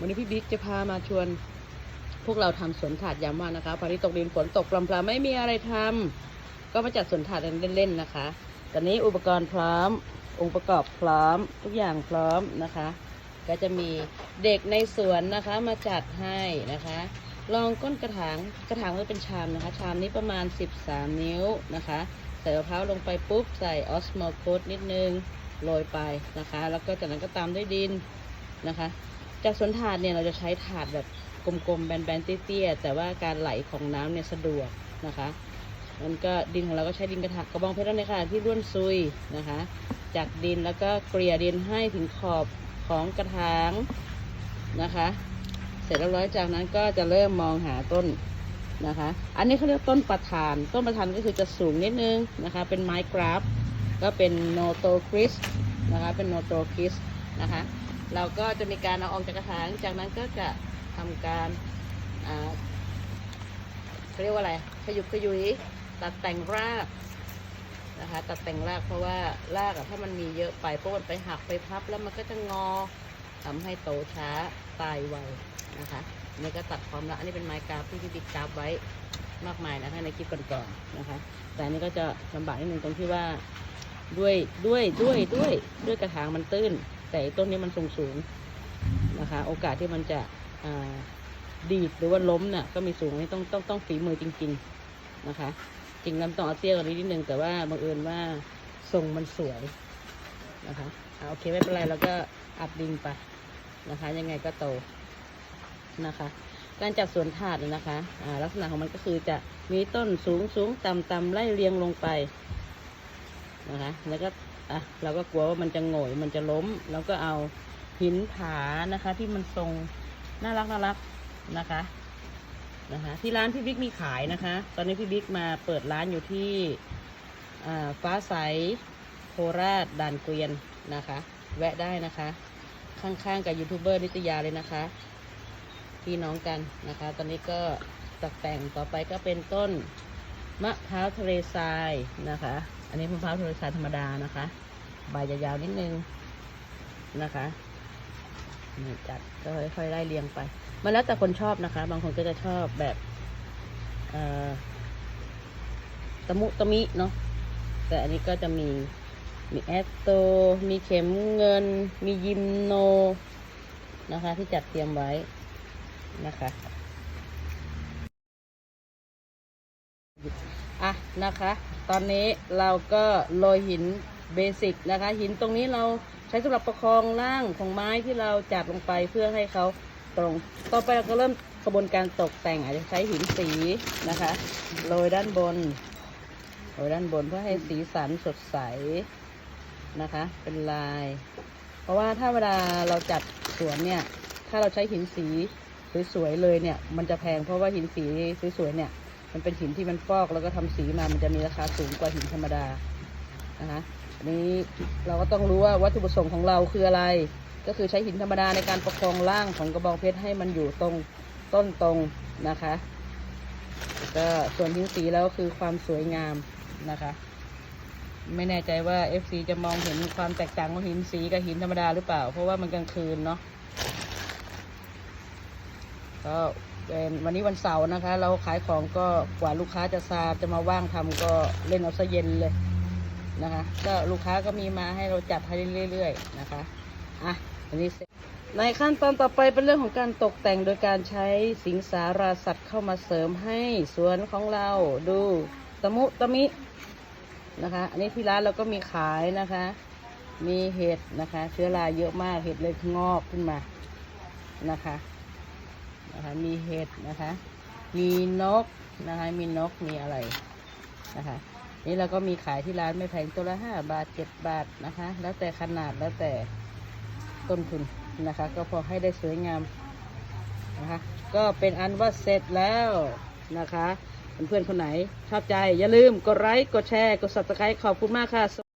วันนี้พี่บิ๊กจะพามาชวน พวกเราทำสวนถาดยามว่างนะคะพอที่ตกดินฝนตกปลำๆไม่มีอะไรทำก็มาจัดสวนถาดกันเล่นๆนะคะ ตอนนี้อุปกรณ์พร้อม องค์ประกอบพร้อม ทุกอย่างพร้อมนะคะ ก็จะมีเด็กในสวนนะคะมาจัดให้นะคะ ลองก้นกระถางกระถางมันเป็นชามนะคะ ชามนี้ประมาณ 13 นิ้วนะคะ ใส่มะพร้าวลงไปปุ๊บใส่ออสโมโคดนิดนึงโรยไปนะคะ แล้วก็จากนั้นก็ตามด้วยดินนะคะ จากสวนถาดเนี่ยเราจะใช้ถาดแบบกลมๆแบนๆเตี้ยๆแต่ว่าการไหลของน้ำเนี่ยสะดวกนะคะมันก็ดินของเราก็ใช้ดินกระถางกระบองเพชรในขนาดที่ร่วนซุยนะคะ จากดินแล้วก็เกลี่ยดินให้ถึงขอบของกระถางนะคะ เสร็จเรียบร้อยจากนั้นก็จะเริ่มมองหาต้นนะคะ อันนี้เขาเรียกต้นประธาน ต้นประธานก็คือจะสูงนิดนึงนะคะ เป็นไม้กราฟ ก็เป็นโนโตคริสนะคะ เป็นโนโตคริสนะคะ เราก็จะมีการเอาออกจากกระถาง จากนั้นก็จะทำการเขาเรียกว่าอะไร ขยุกขยุยตัดแต่งรากนะคะ ตัดแต่งรากเพราะว่ารากถ้ามันมีเยอะไปพวกมันไปหักไปพับแล้วมันก็จะงอทำให้โตช้าตายไวนะคะนี่ก็ตัดพร้อมแล้วอันนี้เป็นไม้กราฟที่พี่บิ๊กกราฟไว้มากมายนะคะในคลิปก่อนๆนะคะ แต่อันนี้ก็จะลำบากนิดนึงตรงที่ว่าด้วยด้วยด้วยด้วยด้วยกระถางมันตื้น แต่ต้นนี้มันสูงสูงนะคะ โอกาสที่มันจะดีดหรือว่าล้มน่ะก็มีสูงอันนี่ต้องต้องต้องฝีมือจริง ๆนะคะ จริงน้ำต้องเอาเตี้ยกว่านี้นิดนึงแต่ว่าบังเอิญว่าทรงมันสวยนะคะอ่าโอเคไม่เป็นไรเราก็อัดดินไปนะคะ ยังไงก็โตนะคะ การจัดสวนถาดนะคะลักษณะของมันก็คือจะมีต้นสูงสูงต่ำต่ำไล่เรียงลงไป นะคะ แล้วก็อะเราก็กลัวว่ามันจะโง่ยมันจะล้มเราก็เอาหินผานะคะ ที่มันทรงน่ารักน่ารักนะคะนะคะที่ร้านพี่บิ๊กมีขายนะคะ ตอนนี้พี่บิ๊กมาเปิดร้านอยู่ที่อ่าฟ้าใสโคราชด่านเกวียนนะคะ แวะได้นะคะ ข้างๆกับยูทูบเบอร์นิตยาเลยนะคะ พี่น้องกันนะคะ ตอนนี้ก็ตกแต่งต่อไปก็เป็นต้นมะพร้าวทะเลทรายนะคะ อันนี้มะพร้าวทะเลทราธรรมดานะคะ ใบยาวๆนิดนึงนะคะนี่จัดก็ค่อยๆไล่เรียงไป มันแล้วแต่คนชอบนะคะ บางคนก็จะชอบแบบตะมุตะมิเนาะ แต่อันนี้ก็จะมี มีแอสโต มีเข็มเงิน มียิมโนนะคะ ที่จัดเตรียมไว้นะคะ อะนะคะ ตอนนี้เราก็โรยหินเบสิกนะคะ หินตรงนี้เราใช้สำหรับประคองร่างของไม้ที่เราจัดลงไปเพื่อให้เขาตรง ต่อไปเราก็เริ่มกระบวนการตกแต่งอาจจะใช้หินสีนะคะโรยด้านบนโรยด้านบนเพื่อให้สีสันสดใสนะคะ เป็นลาย เพราะว่าถ้าเวลาเราจัดสวนเนี่ย ถ้าเราใช้หินสีสวยๆเลยเนี่ย มันจะแพงเพราะว่าหินสีสวยๆเนี่ย มันเป็นหินที่มันฟอกแล้วก็ทำสีมา มันจะมีราคาสูงกว่าหินธรรมดา นะคะอันนี้เราก็ต้องรู้ว่าวัตถุประสงค์ของเราคืออะไร ก็คือใช้หินธรรมดาในการประคองร่างของกระบองเพชรให้มันอยู่ตรงต้นตรงนะคะ ก็ส่วนหินสีแล้วก็คือความสวยงามนะคะ ไม่แน่ใจว่า FC จะมองเห็นความแตกต่างของหินสีกับหินธรรมดาหรือเปล่า เพราะว่ามันกลางคืนเนาะก็ วันนี้วันเสาร์นะคะ เราขายของก็กว่าลูกค้าจะซาจะมาว่างทำก็เล่นเอาซะเย็นเลยนะคะ ก็ลูกค้าก็มีมาให้เราจัดให้เรื่อยๆนะคะอะอันนี้เสร็จในขั้นตอนต่อไปเป็นเรื่องของการตกแต่งโดยการใช้สิงสาราสัตว์เข้ามาเสริมให้สวนของเราดูตะมุตะมินะคะ อันนี้ที่ร้านเราก็มีขายนะคะ มีเห็ดนะคะ เชื้อราเยอะมากเห็ดเลยงอกขึ้นมานะคะ นะคะ มีเห็ดนะคะ มีนกนะคะ มีนก มีอะไรนะคะ นี่เราก็มีขายที่ร้านไม่แพงตัวละห้าบาทเจ็ดบาทนะคะ แล้วแต่ขนาดแล้วแต่ต้นทุนนะคะ ก็พอให้ได้สวยงามนะคะ ก็เป็นอันว่าเสร็จแล้วนะคะเพื่อนๆคนไหนชอบใจอย่าลืมกดไลค์กดแชร์ กด subscribe ขอบคุณมากค่ะ